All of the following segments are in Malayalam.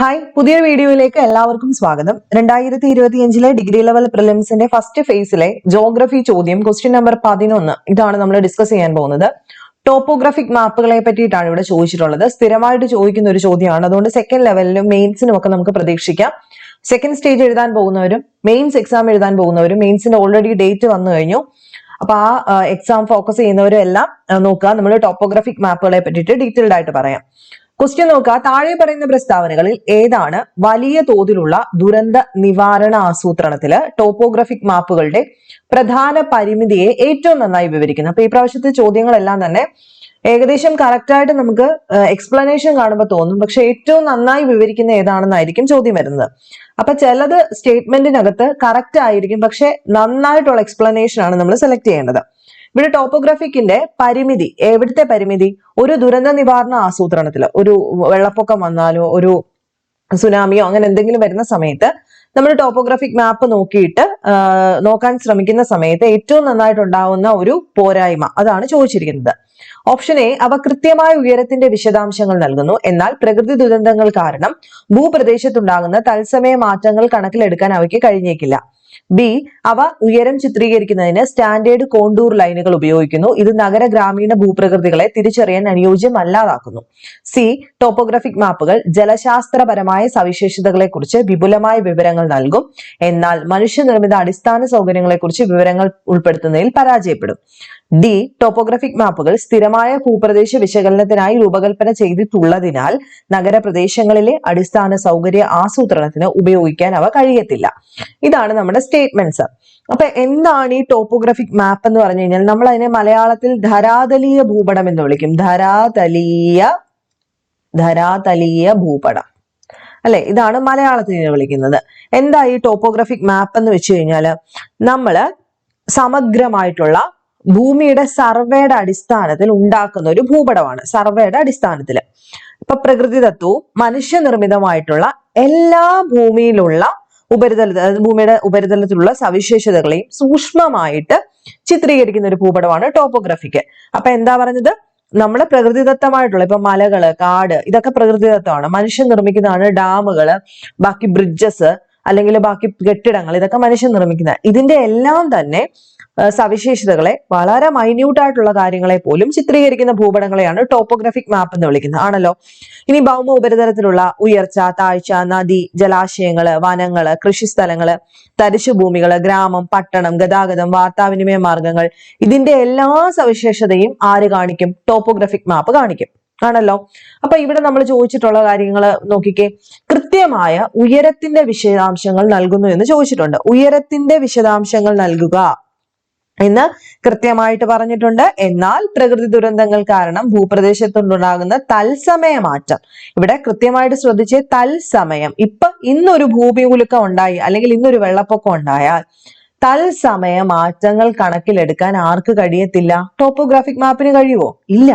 ഹായ് പുതിയ വീഡിയോയിലേക്ക് എല്ലാവർക്കും സ്വാഗതം. രണ്ടായിരത്തി ഇരുപത്തിയഞ്ചിലെ ഡിഗ്രി ലെവൽ പ്രിലിംസിന്റെ ഫസ്റ്റ് ഫേസിലെ ജോഗ്രഫി ചോദ്യം ക്വസ്റ്റ്യൻ നമ്പർ പതിനൊന്ന്. ഇതാണ് നമ്മൾ ഡിസ്കസ് ചെയ്യാൻ പോകുന്നത്. ടോപ്പോഗ്രാഫിക് മാപ്പുകളെ പറ്റിയിട്ടാണ് ഇവിടെ ചോദിച്ചിട്ടുള്ളത്. സ്ഥിരമായിട്ട് ചോദിക്കുന്ന ഒരു ചോദ്യമാണ്. അതുകൊണ്ട് സെക്കൻഡ് ലെവലിലും മെയിൻസിനും ഒക്കെ നമുക്ക് പ്രതീക്ഷിക്കാം. സെക്കൻഡ് സ്റ്റേജ് എഴുതാൻ പോകുന്നവരും മെയിൻസ് എക്സാം എഴുതാൻ പോകുന്നവരും മെയിൻസിന്റെ ഓൾറെഡി ഡേറ്റ് വന്നു കഴിഞ്ഞു. അപ്പൊ ആ എക്സാം ഫോക്കസ് ചെയ്യുന്നവരെല്ലാം നോക്കുക. നമ്മൾ ടോപ്പോഗ്രാഫിക് മാപ്പുകളെ പറ്റിയിട്ട് ഡീറ്റെയിൽഡ് ആയിട്ട് പറയാം. ക്വസ്റ്റ്യൻ നോക്കുക. താഴെ പറയുന്ന പ്രസ്താവനകളിൽ ഏതാണ് വലിയ തോതിലുള്ള ദുരന്ത നിവാരണ ആസൂത്രണത്തിൽ ടോപ്പോഗ്രഫിക് മാപ്പുകളുടെ പ്രധാന പരിമിതിയെ ഏറ്റവും നന്നായി വിവരിക്കുന്നത് അപ്പൊ ഈ പ്രാവശ്യത്തെ ചോദ്യങ്ങളെല്ലാം തന്നെ ഏകദേശം കറക്റ്റായിട്ട് നമുക്ക് എക്സ്പ്ലനേഷൻ കാണുമ്പോൾ തോന്നും. പക്ഷെ ഏറ്റവും നന്നായി വിവരിക്കുന്ന ഏതാണെന്നായിരിക്കും ചോദ്യം വരുന്നത്. അപ്പൊ ചിലത് സ്റ്റേറ്റ്മെന്റിനകത്ത് കറക്റ്റ് ആയിരിക്കും. പക്ഷെ നന്നായിട്ടുള്ള എക്സ്പ്ലനേഷൻ ആണ് നമ്മൾ സെലക്ട് ചെയ്യേണ്ടത്. ഇവിടെ ടോപ്പോഗ്രാഫിക്കിന്റെ പരിമിതി എവിടുത്തെ പരിമിതി? ഒരു ദുരന്ത നിവാരണ ആസൂത്രണത്തിൽ ഒരു വെള്ളപ്പൊക്കം വന്നാലോ ഒരു സുനാമിയോ അങ്ങനെ എന്തെങ്കിലും വരുന്ന സമയത്ത് നമ്മൾ ടോപ്പോഗ്രാഫിക് മാപ്പ് നോക്കിയിട്ട് നോക്കാൻ ശ്രമിക്കുന്ന സമയത്ത് ഏറ്റവും നന്നായിട്ടുണ്ടാവുന്ന ഒരു പോരായ്മ അതാണ് ചോദിച്ചിരിക്കുന്നത്. ഓപ്ഷൻ എ അവ കൃത്യമായ ഉയരത്തിന്റെ വിശദാംശങ്ങൾ നൽകുന്നു. എന്നാൽ പ്രകൃതി ദുരന്തങ്ങൾ കാരണം ഭൂപ്രദേശത്തുണ്ടാകുന്ന തത്സമയ മാറ്റങ്ങൾ കണക്കിലെടുക്കാൻ അവയ്ക്ക് കഴിഞ്ഞേക്കില്ല. ബി അവ ഉയരം ചിത്രീകരിക്കുന്നതിന് സ്റ്റാൻഡേർഡ് കോണ്ടൂർ ലൈനുകൾ ഉപയോഗിക്കുന്നു. ഇത് നഗര ഗ്രാമീണ ഭൂപ്രകൃതികളെ തിരിച്ചറിയാൻ അനുയോജ്യമല്ലാതാക്കുന്നു. സി ടോപ്പോഗ്രാഫിക് മാപ്പുകൾ ജലശാസ്ത്രപരമായ സവിശേഷതകളെക്കുറിച്ച് വിപുലമായ വിവരങ്ങൾ നൽകും. എന്നാൽ മനുഷ്യനിർമ്മിത അടിസ്ഥാന സൗകര്യങ്ങളെക്കുറിച്ച് വിവരങ്ങൾ ഉൾപ്പെടുത്തുന്നതിൽ പരാജയപ്പെടും. ഡി ടോപ്പോഗ്രാഫിക് മാപ്പുകൾ സ്ഥിരമായ ഭൂപ്രദേശ വിശകലനത്തിനായി രൂപകൽപ്പന ചെയ്തിട്ടുള്ളതിനാൽ നഗരപ്രദേശങ്ങളിലെ അടിസ്ഥാന സൗകര്യ ആസൂത്രണത്തിന് ഉപയോഗിക്കാൻ അവ കഴിയത്തില്ല. ഇതാണ് നമ്മുടെ സ്റ്റേറ്റ്മെന്റ്സ് അപ്പൊ എന്താണ് ഈ ടോപ്പോഗ്രാഫിക് മാപ്പ് എന്ന് പറഞ്ഞു കഴിഞ്ഞാൽ നമ്മൾ അതിനെ മലയാളത്തിൽ ധരാതലീയ ഭൂപടം എന്ന് വിളിക്കും. ധരാതലീയ ധരാതലീയ ഭൂപടം. അല്ലെ? ഇതാണ് മലയാളത്തിൽ വിളിക്കുന്നത്. എന്താ ഈ ടോപ്പോഗ്രാഫിക് മാപ്പ് എന്ന് വെച്ച് കഴിഞ്ഞാൽ നമ്മൾ സമഗ്രമായിട്ടുള്ള ഭൂമിയുടെ സർവേയുടെ അടിസ്ഥാനത്തിൽ ഉണ്ടാക്കുന്ന ഒരു ഭൂപടമാണ് സർവേയുടെ അടിസ്ഥാനത്തിൽ ഇപ്പൊ പ്രകൃതിദത്തവും മനുഷ്യനിർമ്മിതമായിട്ടുള്ള എല്ലാ ഭൂമിയിലുള്ള ഉപരിതല ഭൂമിയുടെ ഉപരിതലത്തിലുള്ള സവിശേഷതകളെയും സൂക്ഷ്മമായിട്ട് ചിത്രീകരിക്കുന്ന ഒരു ഭൂപടമാണ് ടോപ്പോഗ്രഫിക്ക്. അപ്പൊ എന്താ പറഞ്ഞത്? നമ്മൾ പ്രകൃതിദത്തമായിട്ടുള്ള ഇപ്പൊ മലകൾ കാട് ഇതൊക്കെ പ്രകൃതിദത്തമാണ് മനുഷ്യൻ നിർമ്മിക്കുന്നതാണ് ഡാമുകൾ ബാക്കി ബ്രിഡ്ജസ് അല്ലെങ്കിൽ ബാക്കി കെട്ടിടങ്ങൾ ഇതൊക്കെ മനുഷ്യൻ നിർമ്മിക്കുന്ന. ഇതിന്റെ എല്ലാം തന്നെ സവിശേഷതകളെ വളരെ മൈന്യൂട്ടായിട്ടുള്ള കാര്യങ്ങളെ പോലും ചിത്രീകരിക്കുന്ന ഭൂപടങ്ങളെയാണ് ടോപ്പോഗ്രാഫിക് മാപ്പ് എന്ന് വിളിക്കുന്നത്. ആണല്ലോ? ഇനി ഭൗമ ഉപരിതലത്തിലുള്ള ഉയർച്ച താഴ്ച നദി ജലാശയങ്ങൾ വനങ്ങൾ കൃഷിസ്ഥലങ്ങൾ തരിശുഭൂമികൾ ഗ്രാമം പട്ടണം ഗതാഗതം വാർത്താവിനിമയ മാർഗങ്ങൾ ഇതിന്റെ എല്ലാ സവിശേഷതയും ആര് കാണിക്കും? ടോപ്പോഗ്രാഫിക് മാപ്പ് കാണിക്കും. ആണല്ലോ? അപ്പൊ ഇവിടെ നമ്മൾ ചോദിച്ചിട്ടുള്ള കാര്യങ്ങൾ നോക്കിക്കേ. കൃത്യമായ ഉയരത്തിന്റെ വിശദാംശങ്ങൾ നൽകുന്നു എന്ന് ചോദിച്ചിട്ടുണ്ട്. ഉയരത്തിന്റെ വിശദാംശങ്ങൾ നൽകുക എന്ന് കൃത്യമായിട്ട് പറഞ്ഞിട്ടുണ്ട്. എന്നാൽ പ്രകൃതി ദുരന്തങ്ങൾ കാരണം ഭൂപ്രദേശത്തുണ്ടാകുന്ന തത്സമയ മാറ്റം ഇവിടെ കൃത്യമായിട്ട് ശ്രദ്ധിച്ച് തത്സമയം. ഇപ്പൊ ഇന്നൊരു ഭൂമി ഉലുക്കം ഉണ്ടായി അല്ലെങ്കിൽ ഇന്നൊരു വെള്ളപ്പൊക്കം ഉണ്ടായാൽ തത്സമയ മാറ്റങ്ങൾ കണക്കിലെടുക്കാൻ ആർക്ക് കഴിയത്തില്ല? ടോപ്പോഗ്രാഫിക് മാപ്പിന് കഴിയുമോ ഇല്ല.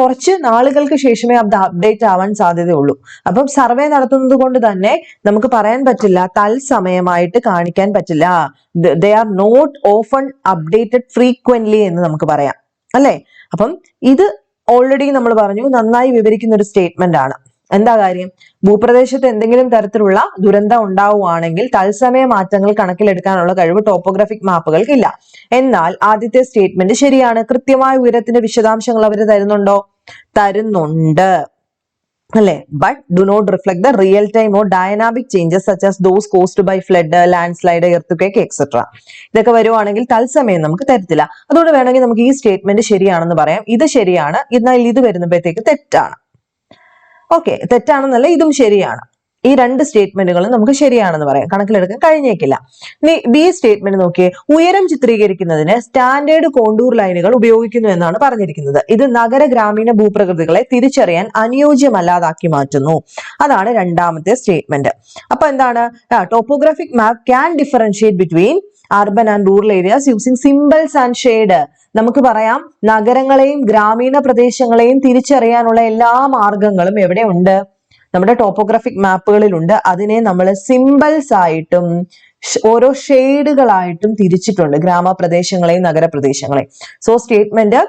കുറച്ച് നാളുകൾക്ക് ശേഷമേ അത് അപ്ഡേറ്റ് ആവാൻ സാധ്യതയുള്ളൂ. അപ്പം സർവേ നടത്തുന്നത് കൊണ്ട് തന്നെ നമുക്ക് പറയാൻ പറ്റില്ല തത്സമയമായിട്ട് കാണിക്കാൻ പറ്റില്ല. They are not often updated frequently എന്ന് നമുക്ക് പറയാം. അല്ലെ? അപ്പം ഇത് ഓൾറെഡി നമ്മൾ പറഞ്ഞു നന്നായി വിവരിക്കുന്ന ഒരു സ്റ്റേറ്റ്മെന്റ് ആണ്. എന്താ കാര്യം? ഭൂപ്രദേശത്ത് എന്തെങ്കിലും തരത്തിലുള്ള ദുരന്തം ഉണ്ടാവുകയാണെങ്കിൽ തത്സമയ മാറ്റങ്ങൾ കണക്കിലെടുക്കാനുള്ള കഴിവ് ടോപ്പോഗ്രാഫിക് മാപ്പുകൾക്കില്ല എന്നാൽ ആദ്യത്തെ സ്റ്റേറ്റ്മെന്റ് ശരിയാണ്. കൃത്യമായ ഉയരത്തിന്റെ വിശദാംശങ്ങൾ അവർ തരുന്നുണ്ടോ? തരുന്നുണ്ട്. അല്ലെ? But do not reflect the real time or dynamic changes such as those caused by flood landslide earthquake etcetera ഇതൊക്കെ വരുവാണെങ്കിൽ തത്സമയം നമുക്ക് തരത്തില്ല. അതുകൊണ്ട് വേണമെങ്കിൽ നമുക്ക് ഈ സ്റ്റേറ്റ്മെന്റ് ശരിയാണെന്ന് പറയാം. ഇത് ശരിയാണ്. എന്നാൽ ഇത് വരുമ്പോഴത്തേക്ക് തെറ്റാണ്. ഓക്കെ തെറ്റാണെന്നല്ല ഇതും ശരിയാണ്. ഈ രണ്ട് സ്റ്റേറ്റ്മെന്റുകളും നമുക്ക് ശരിയാണെന്ന് പറയാം. കണക്കിലെടുക്കാൻ കഴിഞ്ഞേക്കില്ല. ബി സ്റ്റേറ്റ്മെന്റ് നോക്കിയേ ഉയരം ചിത്രീകരിക്കുന്നതിന് സ്റ്റാൻഡേർഡ് കോണ്ടൂർ ലൈനുകൾ ഉപയോഗിക്കുന്നു എന്നാണ് പറഞ്ഞിരിക്കുന്നത്. ഇത് നഗര ഗ്രാമീണ ഭൂപ്രകൃതികളെ തിരിച്ചറിയാൻ അനുയോജ്യമല്ലാതാക്കി മാറ്റുന്നു. അതാണ് രണ്ടാമത്തെ സ്റ്റേറ്റ്മെന്റ് അപ്പൊ എന്താണ്? Topographic map can differentiate between urban and rural areas using symbols and shade നമുക്ക് പറയാം നഗരങ്ങളെയും ഗ്രാമീണ പ്രദേശങ്ങളെയും തിരിച്ചറിയാനുള്ള എല്ലാ മാർഗങ്ങളും എവിടെ ഉണ്ട്? നമ്മുടെ ടോപ്പോഗ്രാഫിക് മാപ്പുകളിലുണ്ട് അതിനെ നമ്മൾ സിമ്പിൾസ് ആയിട്ടും ഓരോ ഷെയ്ഡുകളായിട്ടും തിരിച്ചിട്ടുണ്ട്. ഗ്രാമപ്രദേശങ്ങളെയും നഗരപ്രദേശങ്ങളെയും. സോ സ്റ്റേറ്റ്മെന്റ്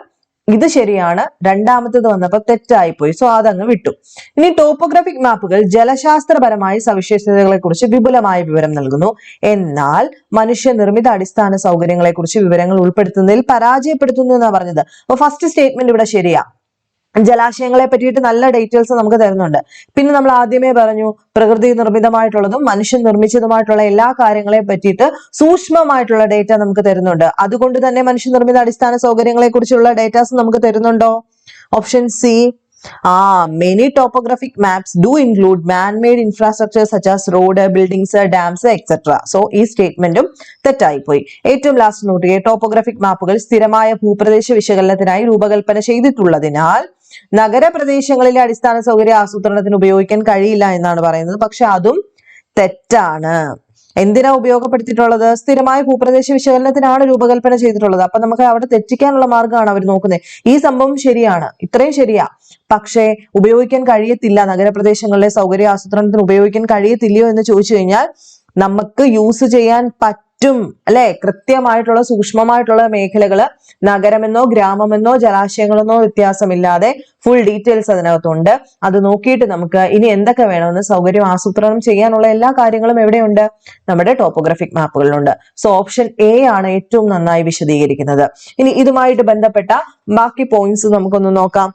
ഇത് ശരിയാണ്. രണ്ടാമത്തത് വന്നപ്പോൾ തെറ്റായിപ്പോയി. സോ അതങ്ങ് വിട്ടു. ഇനി ടോപ്പോഗ്രാഫിക് മാപ്പുകൾ ജലശാസ്ത്രപരമായ സവിശേഷതകളെ കുറിച്ച് വിപുലമായ വിവരം നൽകുന്നു. എന്നാൽ മനുഷ്യനിർമ്മിത അടിസ്ഥാന സൗകര്യങ്ങളെ കുറിച്ച് വിവരങ്ങൾ ഉൾപ്പെടുത്തുന്നതിൽ പരാജയപ്പെടുത്തുന്നു എന്നാണ് പറഞ്ഞത്. അപ്പൊ ഫസ്റ്റ് സ്റ്റേറ്റ്മെന്റ് ഇവിടെ ശരിയാ. ജലാശയങ്ങളെ പറ്റിയിട്ട് നല്ല ഡീറ്റെയിൽസ് നമുക്ക് തരുന്നുണ്ട്. പിന്നെ നമ്മൾ ആദ്യമേ പറഞ്ഞു പ്രകൃതി നിർമ്മിതമായിട്ടുള്ളതും മനുഷ്യൻ നിർമ്മിച്ചതുമായിട്ടുള്ള എല്ലാ കാര്യങ്ങളെ പറ്റിയിട്ട് സൂക്ഷ്മമായിട്ടുള്ള ഡേറ്റ നമുക്ക് തരുന്നുണ്ട്. അതുകൊണ്ട് തന്നെ മനുഷ്യ നിർമ്മിത അടിസ്ഥാന സൗകര്യങ്ങളെ കുറിച്ചുള്ള ഡേറ്റാസ് നമുക്ക് തരുന്നുണ്ടോ? ഓപ്ഷൻ സി ആ many topographic maps do include man made infrastructure such as road buildings dams etcetera so ഈ സ്റ്റേറ്റ്മെന്റും തെറ്റായിപ്പോയി. ഏറ്റവും ലാസ്റ്റ് നോട്ടുക ടോപ്പോഗ്രാഫിക് മാപ്പുകൾ സ്ഥിരമായ ഭൂപ്രദേശ വിശകലനത്തിനായി രൂപകൽപ്പന ചെയ്തിട്ടുള്ളതിനാൽ നഗരപ്രദേശങ്ങളിലെ അടിസ്ഥാന സൗകര്യ ആസൂത്രണത്തിന് ഉപയോഗിക്കാൻ കഴിയില്ല എന്നാണ് പറയുന്നത്. പക്ഷെ അതും തെറ്റാണ്. എന്തിനാ ഉപയോഗപ്പെടുത്തിയിട്ടുള്ളത്? സ്ഥിരമായ ഭൂപ്രദേശ വിശകലനത്തിനാണ് രൂപകൽപ്പന ചെയ്തിട്ടുള്ളത്. അപ്പൊ നമുക്ക് അവിടെ തെറ്റിക്കാനുള്ള മാർഗമാണ് അവർ നോക്കുന്നത്. ഈ സംഭവം ശരിയാണ്. ഇത്രയും ശരിയാ. പക്ഷേ ഉപയോഗിക്കാൻ കഴിയത്തില്ല. നഗരപ്രദേശങ്ങളിലെ സൗകര്യ ആസൂത്രണത്തിന് ഉപയോഗിക്കാൻ കഴിയത്തില്ലയോ എന്ന് ചോദിച്ചു കഴിഞ്ഞാൽ നമുക്ക് യൂസ് ചെയ്യാൻ പറ്റും അല്ലെ? കൃത്യമായിട്ടുള്ള സൂക്ഷ്മമായിട്ടുള്ള മേഖലകൾ നഗരമെന്നോ ഗ്രാമമെന്നോ ജലാശയങ്ങളെന്നോ വ്യത്യാസമില്ലാതെ ഫുൾ ഡീറ്റെയിൽസ് അതിനകത്തുണ്ട്. അത് നോക്കിയിട്ട് നമുക്ക് ഇനി എന്തൊക്കെ വേണമെന്ന് സൗകര്യം ആസൂത്രണം ചെയ്യാനുള്ള എല്ലാ കാര്യങ്ങളും എവിടെയുണ്ട്? നമ്മുടെ ടോപ്പോഗ്രാഫിക് മാപ്പുകളിലുണ്ട് സോ ഓപ്ഷൻ എ ആണ് ഏറ്റവും നന്നായി വിശദീകരിക്കുന്നത്. ഇനി ഇതുമായിട്ട് ബന്ധപ്പെട്ട ബാക്കി പോയിന്റ്സ് നമുക്കൊന്ന് നോക്കാം.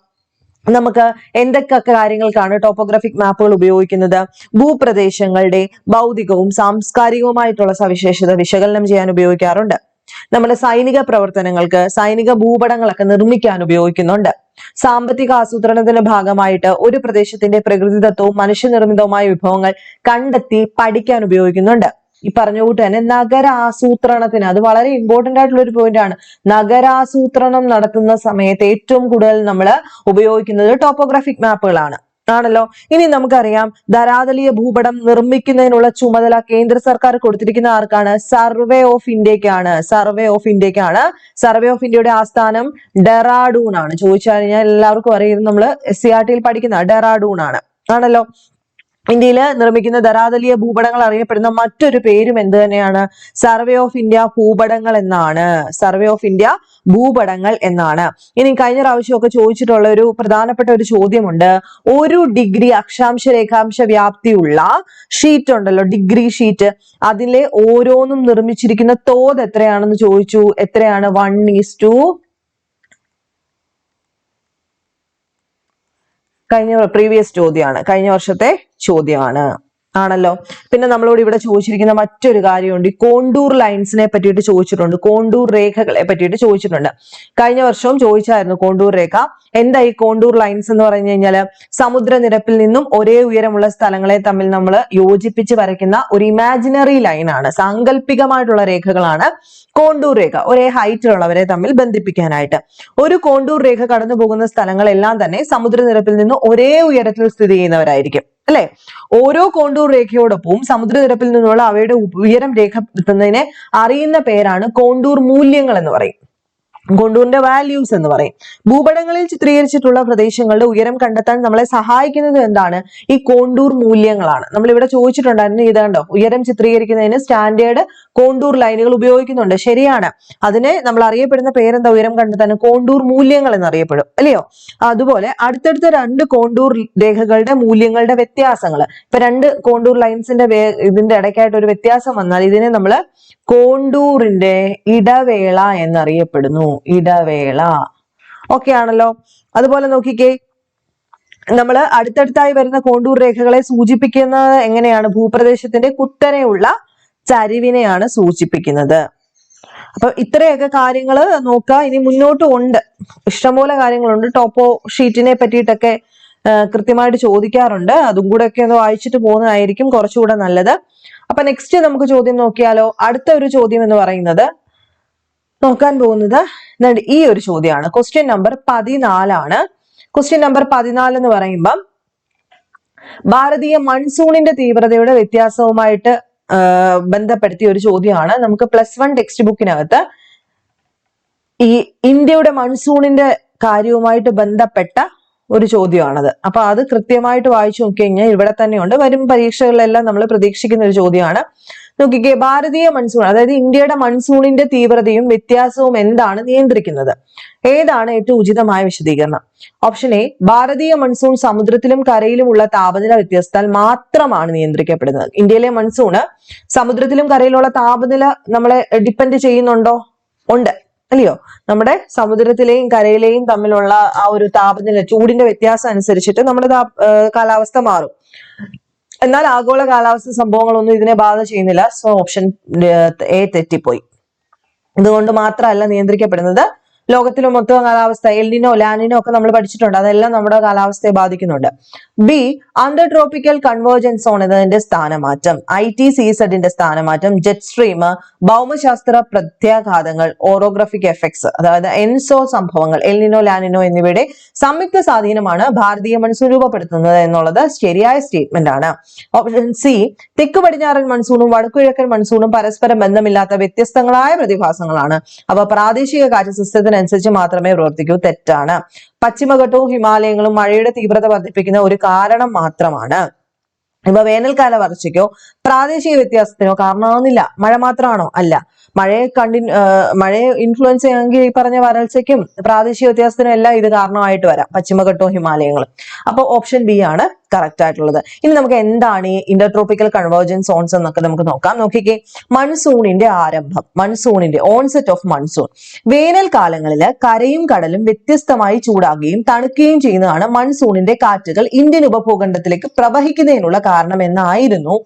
നമുക്ക് എന്തൊക്കെ കാര്യങ്ങൾക്കാണ് ടോപ്പോഗ്രാഫിക് മാപ്പുകൾ ഉപയോഗിക്കുന്നത്? ഭൂപ്രദേശങ്ങളുടെ ഭൗതികവും സാംസ്കാരികവുമായിട്ടുള്ള സവിശേഷത വിശകലനം ചെയ്യാൻ ഉപയോഗിക്കാറുണ്ട്. നമ്മുടെ സൈനിക പ്രവർത്തനങ്ങൾക്ക് സൈനിക ഭൂപടങ്ങളൊക്കെ നിർമ്മിക്കാൻ ഉപയോഗിക്കുന്നുണ്ട്. സാമ്പത്തിക ആസൂത്രണത്തിന്റെ ഭാഗമായിട്ട് ഒരു പ്രദേശത്തിന്റെ പ്രകൃതിദത്തവും മനുഷ്യനിർമ്മിതവുമായ വിഭവങ്ങൾ കണ്ടെത്തി പഠിക്കാൻ ഉപയോഗിക്കുന്നുണ്ട്. ഈ പറഞ്ഞ കൂട്ട് തന്നെ നഗരാസൂത്രണത്തിന് അത് വളരെ ഇമ്പോർട്ടന്റ് ആയിട്ടുള്ള ഒരു പോയിന്റ് ആണ്. നഗരാസൂത്രണം നടത്തുന്ന സമയത്ത് ഏറ്റവും കൂടുതൽ നമ്മൾ ഉപയോഗിക്കുന്നത് ടോപ്പോഗ്രാഫിക് മാപ്പുകളാണ് ആണല്ലോ? ഇനി നമുക്കറിയാം ധരാതലീയ ഭൂപടം നിർമ്മിക്കുന്നതിനുള്ള ചുമതല കേന്ദ്ര സർക്കാർ കൊടുത്തിരിക്കുന്ന ആർക്കാണ്? സർവേ ഓഫ് ഇന്ത്യക്കാണ് സർവേ ഓഫ് ഇന്ത്യക്കാണ് സർവേ ഓഫ് ഇന്ത്യയുടെ ആസ്ഥാനം ഡെറാഡൂൺ ആണ്. ചോദിച്ചു കഴിഞ്ഞാൽ എല്ലാവർക്കും അറിയുന്നത് നമ്മൾ എസ് സി ആർ ടിയിൽ പഠിക്കുന്ന ഡെറാഡൂൺ ആണ്. ആണല്ലോ? ഇന്ത്യയിൽ നിർമ്മിക്കുന്ന ധരാതലീയ ഭൂപടങ്ങൾ അറിയപ്പെടുന്ന മറ്റൊരു പേരും എന്ത് തന്നെയാണ്? സർവേ ഓഫ് ഇന്ത്യ ഭൂപടങ്ങൾ എന്നാണ്. സർവേ ഓഫ് ഇന്ത്യ ഭൂപടങ്ങൾ എന്നാണ്. ഇനി കഴിഞ്ഞ പ്രാവശ്യമൊക്കെ ചോദിച്ചിട്ടുള്ള ഒരു പ്രധാനപ്പെട്ട ഒരു ചോദ്യമുണ്ട്. ഒരു ഡിഗ്രി അക്ഷാംശ രേഖാംശ വ്യാപ്തിയുള്ള ഷീറ്റ് ഉണ്ടല്ലോ ഡിഗ്രി ഷീറ്റ് അതിലെ ഓരോന്നും നിർമ്മിച്ചിരിക്കുന്ന തോത് എത്രയാണെന്ന് ചോദിച്ചു. എത്രയാണ്? വൺ ഈസ് ടു കഴിഞ്ഞ പ്രീവിയസ് ചോദ്യമാണ് കഴിഞ്ഞ വർഷത്തെ ചോദ്യമാണ്. ആണല്ലോ? പിന്നെ നമ്മളോട് ഇവിടെ ചോദിച്ചിരിക്കുന്ന മറ്റൊരു കാര്യമുണ്ട്. ഈ കോണ്ടൂർ ലൈൻസിനെ പറ്റിയിട്ട് ചോദിച്ചിട്ടുണ്ട്. കോണ്ടൂർ രേഖകളെ പറ്റിയിട്ട് ചോദിച്ചിട്ടുണ്ട്. കഴിഞ്ഞ വർഷവും ചോദിച്ചായിരുന്നു കോണ്ടൂർ രേഖ. എന്താ ഈ കോണ്ടൂർ ലൈൻസ് എന്ന് പറഞ്ഞു കഴിഞ്ഞാൽ സമുദ്രനിരപ്പിൽ നിന്നും ഒരേ ഉയരമുള്ള സ്ഥലങ്ങളെ തമ്മിൽ നമ്മൾ യോജിപ്പിച്ച് വരയ്ക്കുന്ന ഒരു ഇമാജിനറി ലൈനാണ്. സാങ്കല്പികമായിട്ടുള്ള രേഖകളാണ് കോണ്ടൂർ രേഖ ഒരേ ഹൈറ്റിലുള്ളവരെ തമ്മിൽ ബന്ധിപ്പിക്കാനായിട്ട്. ഒരു കോണ്ടൂർ രേഖ കടന്നു പോകുന്ന സ്ഥലങ്ങളെല്ലാം തന്നെ സമുദ്രനിരപ്പിൽ നിന്ന് ഒരേ ഉയരത്തിൽ സ്ഥിതി ചെയ്യുന്നവരായിരിക്കും അല്ലെ? ഓരോ കോണ്ടൂർ രേഖയോടൊപ്പവും സമുദ്രനിരപ്പിൽ നിന്നുള്ള അവയുടെ ഉയരം രേഖപ്പെടുത്തുന്നതിനെ അറിയുന്ന പേരാണ് കോണ്ടൂർ മൂല്യങ്ങൾ എന്ന് പറയും. കോണ്ടൂറിന്റെ വാല്യൂസ് എന്ന് പറയും. ഭൂപടങ്ങളിൽ ചിത്രീകരിച്ചിട്ടുള്ള പ്രദേശങ്ങളുടെ ഉയരം കണ്ടെത്താൻ നമ്മളെ സഹായിക്കുന്നത് എന്താണ്? ഈ കോണ്ടൂർ മൂല്യങ്ങളാണ്. നമ്മൾ ഇവിടെ ചോദിച്ചിട്ടുണ്ടായിരുന്നു ഇതാണ്ടോ ഉയരം ചിത്രീകരിക്കുന്നതിന് സ്റ്റാൻഡേർഡ് കോണ്ടൂർ ലൈനുകൾ ഉപയോഗിക്കുന്നുണ്ട്. ശരിയാണ്. അതിനെ നമ്മൾ അറിയപ്പെടുന്ന പേരെന്താ? ഉയരം കണ്ടെത്താൻ കോണ്ടൂർ മൂല്യങ്ങൾ എന്നറിയപ്പെടും. അല്ലയോ? അതുപോലെ അടുത്തടുത്ത രണ്ട് കോണ്ടൂർ രേഖകളുടെ മൂല്യങ്ങളുടെ വ്യത്യാസങ്ങൾ. ഇപ്പൊ രണ്ട് കോണ്ടൂർ ലൈൻസിന്റെ ഇതിന്റെ ഇടയ്ക്കായിട്ട് ഒരു വ്യത്യാസം വന്നാൽ ഇതിനെ നമ്മൾ കോണ്ടൂറിന്റെ ഇടവേള എന്നറിയപ്പെടുന്നു. ഇടവേള. ഓക്കെ ആണല്ലോ. അതുപോലെ നോക്കിക്കേ നമ്മൾ അടുത്തടുത്തായി വരുന്ന കോണ്ടൂർ രേഖകളെ സൂചിപ്പിക്കുന്നത് എങ്ങനെയാണ്? ഭൂപ്രദേശത്തിന്റെ കുത്തനെയുള്ള ചരിവിനെയാണ് സൂചിപ്പിക്കുന്നത്. അപ്പൊ ഇത്രയൊക്കെ കാര്യങ്ങൾ നോക്കുക. ഇനി മുന്നോട്ട് ഉണ്ട്. ഇഷ്ടംപോലെ കാര്യങ്ങളുണ്ട്. ടോപ്പോ ഷീറ്റിനെ പറ്റിയിട്ടൊക്കെ കൃത്യമായിട്ട് ചോദിക്കാറുണ്ട്. അതും കൂടെ ഒക്കെ ഒന്ന് വായിച്ചിട്ട് പോകുന്നതായിരിക്കും കുറച്ചുകൂടെ നല്ലത്. അപ്പൊ നെക്സ്റ്റ് നമുക്ക് ചോദ്യം നോക്കിയാലോ? അടുത്ത ഒരു ചോദ്യം എന്ന് പറയുന്നത് നോക്കാൻ പോകുന്നത് ഈ ഒരു ചോദ്യമാണ്. ക്വസ്റ്റ്യൻ നമ്പർ പതിനാലാണ്. ക്വസ്റ്റ്യൻ നമ്പർ പതിനാല് എന്ന് പറയുമ്പം ഭാരതീയ മൺസൂണിന്റെ തീവ്രതയുടെ വ്യത്യാസവുമായിട്ട് ബന്ധപ്പെടുത്തിയ ഒരു ചോദ്യമാണ്. നമുക്ക് പ്ലസ് വൺ ടെക്സ്റ്റ് ബുക്കിനകത്ത് ഈ ഇന്ത്യയുടെ മൺസൂണിന്റെ കാര്യവുമായിട്ട് ബന്ധപ്പെട്ട ഒരു ചോദ്യമാണത്. അപ്പൊ അത് കൃത്യമായിട്ട് വായിച്ചു നോക്കി കഴിഞ്ഞാൽ ഇവിടെ തന്നെയുണ്ട്. വരും പരീക്ഷകളിലെല്ലാം നമ്മൾ പ്രതീക്ഷിക്കുന്ന ഒരു ചോദ്യമാണ്. നോക്കിക്കേ ഭാരതീയ മൺസൂൺ അതായത് ഇന്ത്യയുടെ മൺസൂണിന്റെ തീവ്രതയും വ്യത്യാസവും എന്താണ് നിയന്ത്രിക്കുന്നത്? ഏതാണ് ഏറ്റവും ഉചിതമായ വിശദീകരണം? ഓപ്ഷൻ എ ഭാരതീയ മൺസൂൺ സമുദ്രത്തിലും കരയിലുമുള്ള താപനില വ്യത്യാസത്താൽ മാത്രമാണ് നിയന്ത്രിക്കപ്പെടുന്നത്. ഇന്ത്യയിലെ മൺസൂണ് സമുദ്രത്തിലും കരയിലുള്ള താപനില നമ്മളെ ഡിപ്പെൻഡ് ചെയ്യുന്നുണ്ടോ? ഉണ്ട്. അല്ലയോ? നമ്മുടെ സമുദ്രത്തിലെയും കരയിലെയും തമ്മിലുള്ള ആ ഒരു താപനില ചൂടിന്റെ വ്യത്യാസം അനുസരിച്ചിട്ട് നമ്മുടെ കാലാവസ്ഥ മാറും. എന്നാൽ ആഗോള കാലാവസ്ഥ സംഭവങ്ങളൊന്നും ഇതിനെ ബാധ ചെയ്യുന്നില്ല. സോ ഓപ്ഷൻ എ തെറ്റിപ്പോയി. ഇതുകൊണ്ട് മാത്രമല്ല നിയന്ത്രിക്കപ്പെടുന്നത് ലോകത്തിലെ മൊത്തം കാലാവസ്ഥ എൽനിനോ ലാനിനോ ഒക്കെ നമ്മൾ പഠിച്ചിട്ടുണ്ട്. അതെല്ലാം നമ്മുടെ കാലാവസ്ഥയെ ബാധിക്കുന്നുണ്ട്. B under tropical convergence zone എന്നതിന്റെ സ്ഥാനമാറ്റം. ഐ ടി സി സെഡിന്റെ സ്ഥാനമാറ്റം ജെറ്റ് സ്ട്രീം ഭൗമശാസ്ത്ര പ്രത്യാഘാതങ്ങൾ ഓറോഗ്രഫിക് എഫക്ട്സ് അതായത് എൻസോ സംഭവങ്ങൾ എൽനിനോ ലാനിനോ എന്നിവയുടെ സംയുക്ത സ്വാധീനമാണ് ഭാരതീയ മൺസൂൺ രൂപപ്പെടുത്തുന്നത് എന്നുള്ളത് ശരിയായ സ്റ്റേറ്റ്മെന്റ് ആണ്. ഓപ്ഷൻ സി തെക്ക് പടിഞ്ഞാറൻ മൺസൂണും വടക്കുകിഴക്കൻ മൺസൂണും പരസ്പരം ബന്ധമില്ലാത്ത വ്യത്യസ്തങ്ങളായ പ്രതിഭാസങ്ങളാണ്. അവ പ്രാദേശിക കാറ്റ് സിസ്റ്റത്തിനനുസരിച്ച് മാത്രമേ പ്രവർത്തിക്കൂ. തെറ്റാണ്. പശ്ചിമഘട്ടവും ഹിമാലയങ്ങളും മഴയുടെ തീവ്രത വർദ്ധിപ്പിക്കുന്ന ഒരു കാരണം മാത്രമാണ്. ഇപ്പൊ വേനൽക്കാല വരൾച്ചയ്ക്കോ പ്രാദേശിക വ്യത്യാസത്തിനോ കാരണമാവുന്നില്ല. മഴ മാത്രമാണോ? അല്ല. മഴയെ കണ്ടി മഴയെ ഇൻഫ്ലുവൻസ് ചെയ്യാമെങ്കിൽ ഈ പറഞ്ഞ വരൾച്ചയ്ക്കും പ്രാദേശിക വ്യത്യാസത്തിനും എല്ലാം ഇത് കാരണമായിട്ട് വരാം. പശ്ചിമഘട്ടവും ഹിമാലയങ്ങളും. അപ്പോൾ ഓപ്ഷൻ ബി ആണ് കറക്റ്റ് ആയിട്ടുള്ളത്. ഇനി നമുക്ക് എന്താണ് ഈ ഇന്റർട്രോപ്പിക്കൽ കൺവേർജൻസ് സോൺസ് എന്നൊക്കെ നമുക്ക് നോക്കാം. നോക്കിക്കേ. മൺസൂണിന്റെ ആരംഭം മൺസൂണിന്റെ ഓൺസെറ്റ് ഓഫ് മൺസൂൺ വേനൽക്കാലങ്ങളിൽ കരയും കടലും വ്യത്യസ്തമായി ചൂടാകുകയും തണുക്കുകയും ചെയ്യുന്നതാണ് മൺസൂണിന്റെ കാറ്റുകൾ ഇന്ത്യൻ ഉപഭൂഖണ്ഡത്തിലേക്ക് പ്രവഹിക്കുന്നതിനുള്ള കാരണം എന്നായിരുന്നു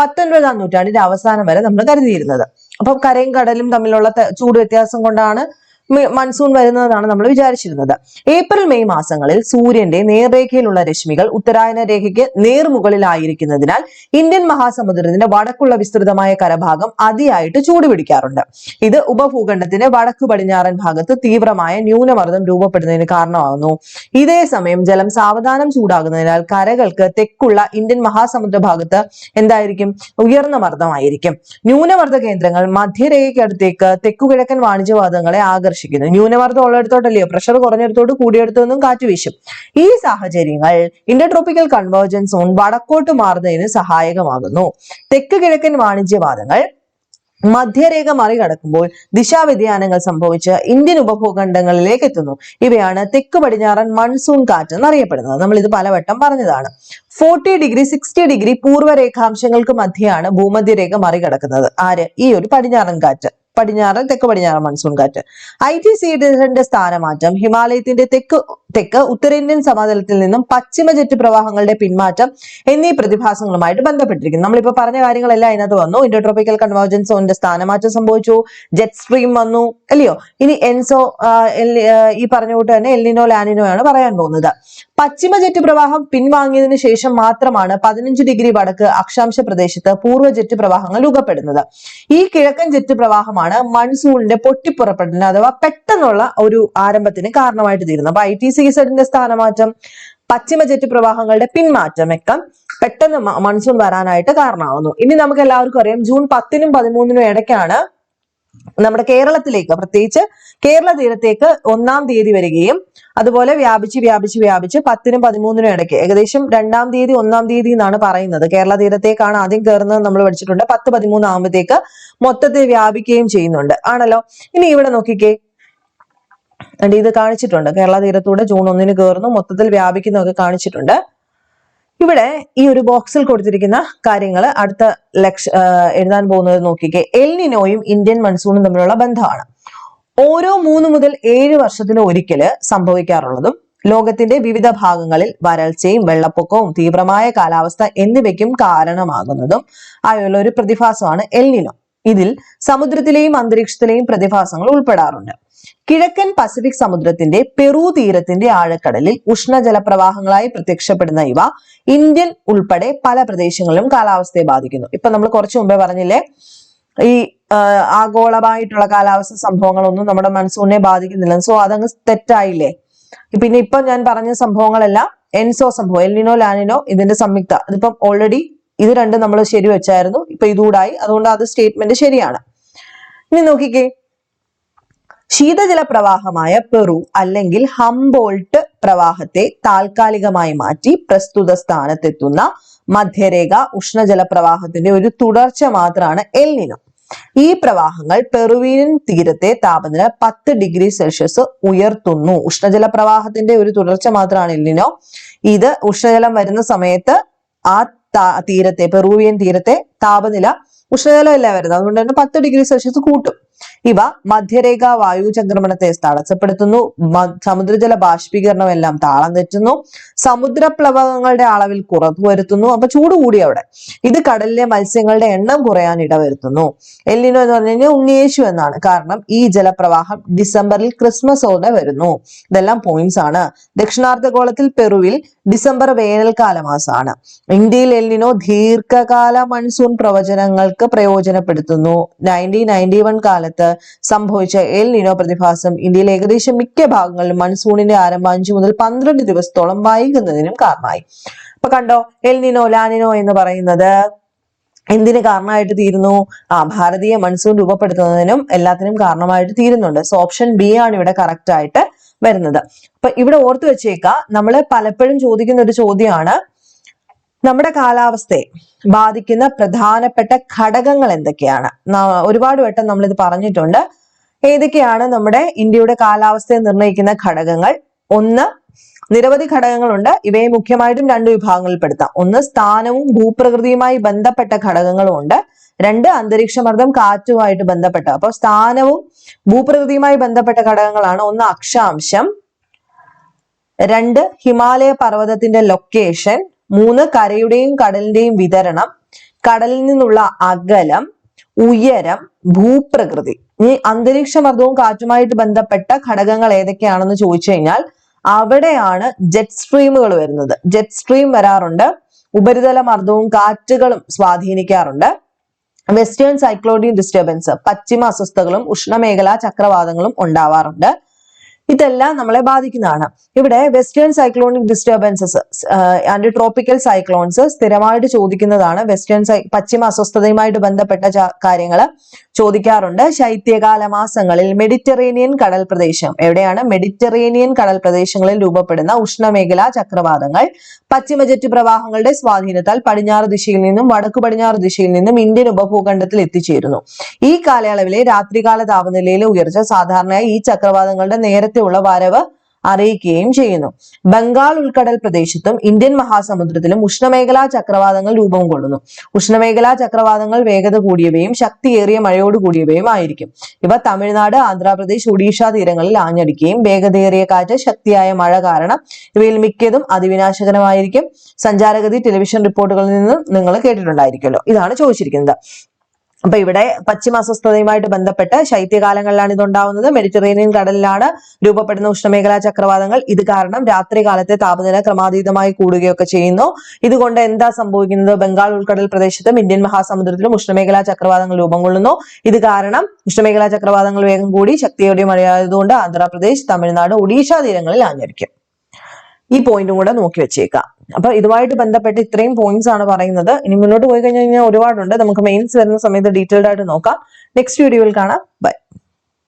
പത്തൊൻപതാം നൂറ്റാണ്ടിന്റെ അവസാനം വരെ നമ്മൾ കരുതിയിരുന്നത്. അപ്പം കരയും കടലും തമ്മിലുള്ള ചൂട് വ്യത്യാസം കൊണ്ടാണ് മൺസൂൺ വരുന്നതാണ് നമ്മൾ വിചാരിച്ചിരുന്നത്. ഏപ്രിൽ മെയ് മാസങ്ങളിൽ സൂര്യന്റെ നേർരേഖയിലുള്ള രശ്മികൾ ഉത്തരായന രേഖയ്ക്ക് നേർമുകളിലായിരിക്കുന്നതിനാൽ ഇന്ത്യൻ മഹാസമുദ്രത്തിന്റെ വടക്കുള്ള വിസ്തൃതമായ കരഭാഗം അതിയായിട്ട് ചൂടുപിടിക്കാറുണ്ട്. ഇത് ഉപഭൂഖണ്ഡത്തിന്റെ വടക്കു പടിഞ്ഞാറൻ ഭാഗത്ത് തീവ്രമായ ന്യൂനമർദ്ദം രൂപപ്പെടുന്നതിന് കാരണമാകുന്നു. ഇതേ സമയം ജലം സാവധാനം ചൂടാകുന്നതിനാൽ കരകൾക്ക് തെക്കുള്ള ഇന്ത്യൻ മഹാസമുദ്ര ഭാഗത്ത് എന്തായിരിക്കും? ഉയർന്ന മർദ്ദമായിരിക്കും. ന്യൂനമർദ്ദ കേന്ദ്രങ്ങൾ മധ്യരേഖയ്ക്കടുത്തേക്ക് തെക്കുകിഴക്കൻ വാണിജ്യവാദങ്ങളെ ആകർഷിക്കുന്നു ന്യൂനമർദ്ദം ഉള്ളിടത്തോട്ടല്ലയോ പ്രഷർ കുറഞ്ഞിടത്തോട്ട് കൂടിയെടുത്തൊന്നും കാറ്റ് വീശും. ഈ സാഹചര്യങ്ങൾ ഇന്റർട്രോപ്പിക്കൽ കൺവേർജൻസ് സോൺ വടക്കോട്ട് മാറുന്നതിന് സഹായകമാകുന്നു. തെക്ക് കിഴക്കൻ വാണിജ്യവാദങ്ങൾ മധ്യരേഖ മറികടക്കുമ്പോൾ ദിശാവ്യതിയാനങ്ങൾ സംഭവിച്ച് ഇന്ത്യൻ ഉപഭൂഖണ്ഡങ്ങളിലേക്ക് എത്തുന്നു. ഇവയാണ് തെക്ക് പടിഞ്ഞാറൻ മൺസൂൺ കാറ്റ് എന്നറിയപ്പെടുന്നത്. നമ്മൾ ഇത് പലവട്ടം പറഞ്ഞതാണ്. ഫോർട്ടി ഡിഗ്രി സിക്സ്റ്റി ഡിഗ്രി പൂർവരേഖാംശങ്ങൾക്ക് മധ്യയാണ് ഭൂമധ്യരേഖ മറികടക്കുന്നത്. ആര്? ഈ ഒരു പടിഞ്ഞാറൻ കാറ്റ്. പടിഞ്ഞാറൻ തെക്ക് പടിഞ്ഞാറൻ മൺസൂൺ കാറ്റ്. ഐ ടി സീഡിന്റെ സ്ഥാനമാറ്റം ഹിമാലയത്തിന്റെ തെക്ക് തെക്ക് ഉത്തരേന്ത്യൻ സമതലത്തിൽ നിന്നും പശ്ചിമ ജെറ്റ് പ്രവാഹങ്ങളുടെ പിന്മാറ്റം എന്നീ പ്രതിഭാസങ്ങളുമായിട്ട് ബന്ധപ്പെട്ടിരിക്കുന്നു. നമ്മളിപ്പോ പറഞ്ഞ കാര്യങ്ങളെല്ലാം അതിനകത്ത് വന്നു. ഇൻഡോട്രോപ്പിക്കൽ കൺവേർജൻസ് സോണിന്റെ സ്ഥാനമാറ്റം സംഭവിച്ചു. ജെറ്റ് സ്ട്രീം വന്നു അല്ലയോ? ഇനി എൻസോ ഈ പറഞ്ഞ കൂട്ട് തന്നെ എല്ലിനോ ലാനിനോ ആണ് പറയാൻ പോകുന്നത്. പശ്ചിമ ജെറ്റ് പ്രവാഹം പിൻവാങ്ങിയതിനു ശേഷം മാത്രമാണ് പതിനഞ്ച് ഡിഗ്രി വടക്ക് അക്ഷാംശ പ്രദേശത്ത് പൂർവ ജെറ്റ് പ്രവാഹങ്ങൾ രൂപപ്പെടുന്നത്. ഈ കിഴക്കൻ ജെറ്റ് പ്രവാഹമാണ് മൺസൂണിന്റെ പൊട്ടിപ്പുറപ്പെടുന്ന അഥവാ പെട്ടെന്നുള്ള ഒരു ആരംഭത്തിന് കാരണമായിട്ട് തീരുന്നത്. അപ്പൊ ഐ ടി സി സെഡിന്റെ സ്ഥാനമാറ്റം പശ്ചിമ ജെറ്റ് പ്രവാഹങ്ങളുടെ പിന്മാറ്റം ഒക്കെ പെട്ടെന്ന് മൺസൂൺ വരാനായിട്ട് കാരണമാകുന്നു ഇനി നമുക്ക് എല്ലാവർക്കും അറിയാം ജൂൺ പത്തിനും പതിമൂന്നിനും ഇടയ്ക്കാണ് നമ്മുടെ കേരളത്തിലേക്ക് പ്രത്യേകിച്ച് കേരള തീരത്തേക്ക് ഒന്നാം തീയതി വരികയും അതുപോലെ വ്യാപിച്ച് വ്യാപിച്ച് വ്യാപിച്ച് പത്തിനും പതിമൂന്നിനും ഇടയ്ക്ക് ഏകദേശം രണ്ടാം തീയതി ഒന്നാം തീയതി എന്നാണ് പറയുന്നത്. കേരള തീരത്തേക്കാണ് ആദ്യം കയറുന്നത് നമ്മൾ പഠിച്ചിട്ടുണ്ട്. പത്ത് പതിമൂന്ന് ആകുമ്പോഴത്തേക്ക് മൊത്തത്തിൽ വ്യാപിക്കുകയും ചെയ്യുന്നുണ്ട്. ആണല്ലോ? ഇനി ഇവിടെ നോക്കിക്കേ. ഇത് കാണിച്ചിട്ടുണ്ട്. കേരള തീരത്തൂടെ ജൂൺ ഒന്നിന് കയറുന്നു മൊത്തത്തിൽ വ്യാപിക്കുന്നതൊക്കെ കാണിച്ചിട്ടുണ്ട്. ഇവിടെ ഈ ഒരു ബോക്സിൽ കൊടുത്തിരിക്കുന്ന കാര്യങ്ങൾ അടുത്ത ലക്ഷ എഴുതാൻ പോകുന്നത് നോക്കിക്കേ. എൽനിനോയും ഇന്ത്യൻ മൺസൂണും തമ്മിലുള്ള ബന്ധമാണ്. ഓരോ മൂന്ന് മുതൽ ഏഴ് വർഷത്തിന് ഒരിക്കൽ സംഭവിക്കാറുള്ളതും ലോകത്തിന്റെ വിവിധ ഭാഗങ്ങളിൽ വരൾച്ചയും വെള്ളപ്പൊക്കവും തീവ്രമായ കാലാവസ്ഥ എന്നിവയ്ക്കും കാരണമാകുന്നതും ആയുള്ള ഒരു പ്രതിഭാസമാണ് എൽനിനോ ഇതിൽ സമുദ്രത്തിലെയും അന്തരീക്ഷത്തിലെയും പ്രതിഭാസങ്ങൾ ഉൾപ്പെടാറുണ്ട്. കിഴക്കൻ പസഫിക് സമുദ്രത്തിന്റെ പെറു തീരത്തിന്റെ ആഴക്കടലിൽ ഉഷ്ണജലപ്രവാഹങ്ങളായി പ്രത്യക്ഷപ്പെടുന്ന ഇവ ഇന്ത്യൻ ഉൾപ്പെടെ പല പ്രദേശങ്ങളിലും കാലാവസ്ഥയെ ബാധിക്കുന്നു. ഇപ്പൊ നമ്മൾ കുറച്ചു മുമ്പേ പറഞ്ഞില്ലേ? ഈ ആഗോളമായിട്ടുള്ള കാലാവസ്ഥ സംഭവങ്ങളൊന്നും നമ്മുടെ മൺസൂണിനെ ബാധിക്കുന്നില്ല. സോ അതങ്ങ് തെറ്റായില്ലേ? പിന്നെ ഇപ്പൊ ഞാൻ പറഞ്ഞ സംഭവങ്ങളെല്ലാം എൻസോ സംഭവം എൽനിനോ ലാനിനോ ഇതിന്റെ സംയുക്ത. അതിപ്പം ഓൾറെഡി ഇത് രണ്ടും നമ്മൾ ശരി വെച്ചായിരുന്നു ഇപ്പൊ ഇതുകൂടായി. അതുകൊണ്ട് അത് സ്റ്റേറ്റ്മെന്റ് ശരിയാണ്. ഇനി നോക്കിക്കേ. ശീതജല പ്രവാഹമായ പെറു അല്ലെങ്കിൽ ഹംബോൾട്ട് പ്രവാഹത്തെ താൽക്കാലികമായി മാറ്റി പ്രസ്തുത സ്ഥാനത്തെത്തുന്ന മധ്യരേഖ ഉഷ്ണജല പ്രവാഹത്തിന്റെ ഒരു തുടർച്ച മാത്രമാണ് എൽനിനോ ഈ പ്രവാഹങ്ങൾ പെറുവിയൻ തീരത്തെ താപനില പത്ത് ഡിഗ്രി സെൽഷ്യസ് ഉയർത്തുന്നു. ഉഷ്ണജല പ്രവാഹത്തിന്റെ ഒരു തുടർച്ച മാത്രമാണ് എല്ലിനോ ഇത് ഉഷ്ണജലം വരുന്ന സമയത്ത് ആ തീരത്തെ പെറുവിയൻ തീരത്തെ താപനില ഉഷ്ണജലമല്ല വരുന്നത്. അതുകൊണ്ട് തന്നെ പത്ത് ഡിഗ്രി സെൽഷ്യസ് കൂട്ടും. ഇവ മധ്യരേഖാ വായു ചംക്രമണത്തെ തടസ്സപ്പെടുത്തുന്നു. സമുദ്രജല ബാഷ്പീകരണം എല്ലാം താളം തെറ്റുന്നു. സമുദ്രപ്ലവകങ്ങളുടെ അളവിൽ കുറവ് വരുത്തുന്നു. അപ്പൊ ചൂട് കൂടി അവിടെ. ഇത് കടലിലെ മത്സ്യങ്ങളുടെ എണ്ണം കുറയാൻ ഇടവരുത്തുന്നു. എല്ലിനോ എന്ന് പറഞ്ഞു കഴിഞ്ഞാൽ ഉണ്ണിയേശു എന്നാണ്. കാരണം ഈ ജലപ്രവാഹം ഡിസംബറിൽ ക്രിസ്മസോടെ വരുന്നു. ഇതെല്ലാം പോയിന്റ്സ് ആണ്. ദക്ഷിണാർദ്ധഗോളത്തിൽ പെറുവിൽ ഡിസംബർ വേനൽക്കാല മാസമാണ് ഇന്ത്യയിൽ എല്ലിനോ ദീർഘകാല മൺസൂൺ പ്രവചനങ്ങൾക്ക് പ്രയോജനപ്പെടുത്തുന്നു. നയന്റീൻ നയന്റി വൺ കാലത്ത് സംഭവിച്ച എൽ നിനോ പ്രതിഭാസം ഇന്ത്യയിലെ ഏകദേശം മിക്ക ഭാഗങ്ങളിലും മൺസൂണിന്റെ ആരംഭം അഞ്ചു മുതൽ പന്ത്രണ്ട് ദിവസത്തോളം വൈകുന്നതിനും കാരണമായി. അപ്പൊ കണ്ടോ എൽ നിനോ ലാനിനോ എന്ന് പറയുന്നത് എന്തിന് കാരണമായിട്ട് തീരുന്നു? ആ ഭാരതീയ മൺസൂൺ രൂപപ്പെടുത്തുന്നതിനും എല്ലാത്തിനും കാരണമായിട്ട് തീരുന്നുണ്ട്. സോ ഓപ്ഷൻ ബി ആണ് ഇവിടെ കറക്റ്റ് ആയിട്ട് വരുന്നത്. അപ്പൊ ഇവിടെ ഓർത്തു വെച്ചേക്ക നമ്മൾ പലപ്പോഴും ചോദിക്കുന്ന ഒരു ചോദ്യമാണ് നമ്മുടെ കാലാവസ്ഥയെ ബാധിക്കുന്ന പ്രധാനപ്പെട്ട ഘടകങ്ങൾ എന്തൊക്കെയാണ്? ഒരുപാട് വട്ടം നമ്മൾ ഇത് പറഞ്ഞിട്ടുണ്ട്. ഏതൊക്കെയാണ് നമ്മുടെ ഇന്ത്യയുടെ കാലാവസ്ഥയെ നിർണയിക്കുന്ന ഘടകങ്ങൾ? ഒന്ന് നിരവധി ഘടകങ്ങളുണ്ട്. ഇവയെ മുഖ്യമായിട്ടും രണ്ട് വിഭാഗങ്ങളിൽപ്പെടുത്താം. ഒന്ന് സ്ഥാനവും ഭൂപ്രകൃതിയുമായി ബന്ധപ്പെട്ട ഘടകങ്ങളും ഉണ്ട് രണ്ട് അന്തരീക്ഷമർദ്ദം കാറ്റുമായിട്ട് ബന്ധപ്പെട്ട അപ്പോൾ സ്ഥാനവും ഭൂപ്രകൃതിയുമായി ബന്ധപ്പെട്ട ഘടകങ്ങളാണ്. ഒന്ന് അക്ഷാംശം. രണ്ട് ഹിമാലയ പർവതത്തിന്റെ ലൊക്കേഷൻ മൂന്ന് കരയുടെയും കടലിന്റെയും വിതരണം കടലിൽ നിന്നുള്ള അകലം ഉയരം ഭൂപ്രകൃതി. ഈ അന്തരീക്ഷ മർദ്ദവും കാറ്റുമായിട്ട് ബന്ധപ്പെട്ട ഘടകങ്ങൾ ഏതൊക്കെയാണെന്ന് ചോദിച്ചു കഴിഞ്ഞാൽ അവിടെയാണ് ജെറ്റ് സ്ട്രീമുകൾ വരുന്നത്. ജെറ്റ് സ്ട്രീം വരാറുണ്ട്. ഉപരിതല മർദ്ദവും കാറ്റുകളും സ്വാധീനിക്കാറുണ്ട്. വെസ്റ്റേൺ സൈക്ലോണിക് ഡിസ്റ്റർബൻസ് പശ്ചിമ അസ്വസ്ഥകളും ഉഷ്ണമേഖലാ ചക്രവാതങ്ങളും ഉണ്ടാവാറുണ്ട്. ഇതെല്ലാം നമ്മളെ ബാധിക്കുന്നതാണ്. ഇവിടെ western cyclonic disturbances and tropical cyclones സ്ഥിരമായിട്ട് ചോദിക്കുന്നതാണ്. വെസ്റ്റേൺ സൈ പശ്ചിമ അസ്വസ്ഥതയുമായിട്ട് ബന്ധപ്പെട്ട കാര്യങ്ങൾ ചോദിക്കാറുണ്ട്. ശൈത്യകാല മാസങ്ങളിൽ മെഡിറ്ററേനിയൻ കടൽ പ്രദേശം എവിടെയാണ്? മെഡിറ്ററേനിയൻ കടൽ പ്രദേശങ്ങളിൽ രൂപപ്പെടുന്ന ഉഷ്ണമേഖലാ ചക്രവാതങ്ങൾ. പശ്ചിമ ജെറ്റ് പ്രവാഹങ്ങളുടെ സ്വാധീനത്താൽ പടിഞ്ഞാറ് ദിശയിൽ നിന്നും വടക്കു പടിഞ്ഞാറ് ദിശയിൽ നിന്നും ഇന്ത്യൻ ഉപഭൂഖണ്ഡത്തിൽ എത്തിച്ചേരുന്നു. ഈ കാലയളവിലെ രാത്രികാല താപനിലയിലെ ഉയർച്ച സാധാരണയായി ഈ ചക്രവാതങ്ങളുടെ നേരത്തെയുള്ള വരവ് അറിയിക്കുകയും ചെയ്യുന്നു. ബംഗാൾ ഉൾക്കടൽ പ്രദേശത്തും ഇന്ത്യൻ മഹാസമുദ്രത്തിലും ഉഷ്ണമേഖലാ ചക്രവാതങ്ങൾ രൂപം കൊള്ളുന്നു. ഉഷ്ണമേഖലാ ചക്രവാതങ്ങൾ വേഗത കൂടിയവയും ശക്തിയേറിയ മഴയോട് കൂടിയവയും ആയിരിക്കും. ഇവ തമിഴ്നാട് ആന്ധ്രാപ്രദേശ് ഒഡീഷ തീരങ്ങളിൽ ആഞ്ഞടിക്കുകയും വേഗതയേറിയ കാറ്റ് ശക്തിയായ മഴ കാരണം ഇവയിൽ മിക്കതും അതിവിനാശകരമായിരിക്കും. സഞ്ചാരഗതി ടെലിവിഷൻ റിപ്പോർട്ടുകളിൽ നിന്ന് നിങ്ങൾ കേട്ടിട്ടുണ്ടായിരിക്കുമല്ലോ. ഇതാണ് ചോദിച്ചിരിക്കുന്നത്. അപ്പൊ ഇവിടെ പശ്ചിമ അസ്വസ്ഥതയുമായിട്ട് ബന്ധപ്പെട്ട് ശൈത്യകാലങ്ങളിലാണ് ഇതുണ്ടാവുന്നത്. മെഡിറ്ററേനിയൻ കടലിലാണ് രൂപപ്പെടുന്ന ഉഷ്ണമേഖലാ ചക്രവാതങ്ങൾ. ഇത് കാരണം രാത്രി കാലത്തെ താപനില ക്രമാതീതമായി കൂടുകയൊക്കെ ചെയ്യുന്നു. ഇതുകൊണ്ട് എന്താ സംഭവിക്കുന്നത്? ബംഗാൾ ഉൾക്കടൽ പ്രദേശത്തും ഇന്ത്യൻ മഹാസമുദ്രത്തിലും ഉഷ്ണമേഖലാ ചക്രവാതങ്ങൾ രൂപം കൊള്ളുന്നു ഇത് കാരണം ഉഷ്ണമേഖലാ ചക്രവാതങ്ങൾ വേഗം കൂടി ശക്തിയോടെ മഴയായതുകൊണ്ട് ആന്ധ്രാപ്രദേശ് തമിഴ്നാട് ഒഡീഷ തീരങ്ങളിൽ ആഞ്ഞടിക്കും. ഈ പോയിന്റും കൂടെ നോക്കി വെച്ചേക്കാം. അപ്പൊ ഇതുമായിട്ട് ബന്ധപ്പെട്ട് ഇത്രയും പോയിന്റ്സ് ആണ് പറയുന്നത്. ഇനി മുന്നോട്ട് പോയി കഴിഞ്ഞു കഴിഞ്ഞാൽ ഒരുപാടുണ്ട്. നമുക്ക് മെയിൻസ് വരുന്ന സമയത്ത് ഡീറ്റെയിൽഡ് ആയിട്ട് നോക്കാം. നെക്സ്റ്റ് വീഡിയോയിൽ കാണാം. ബൈ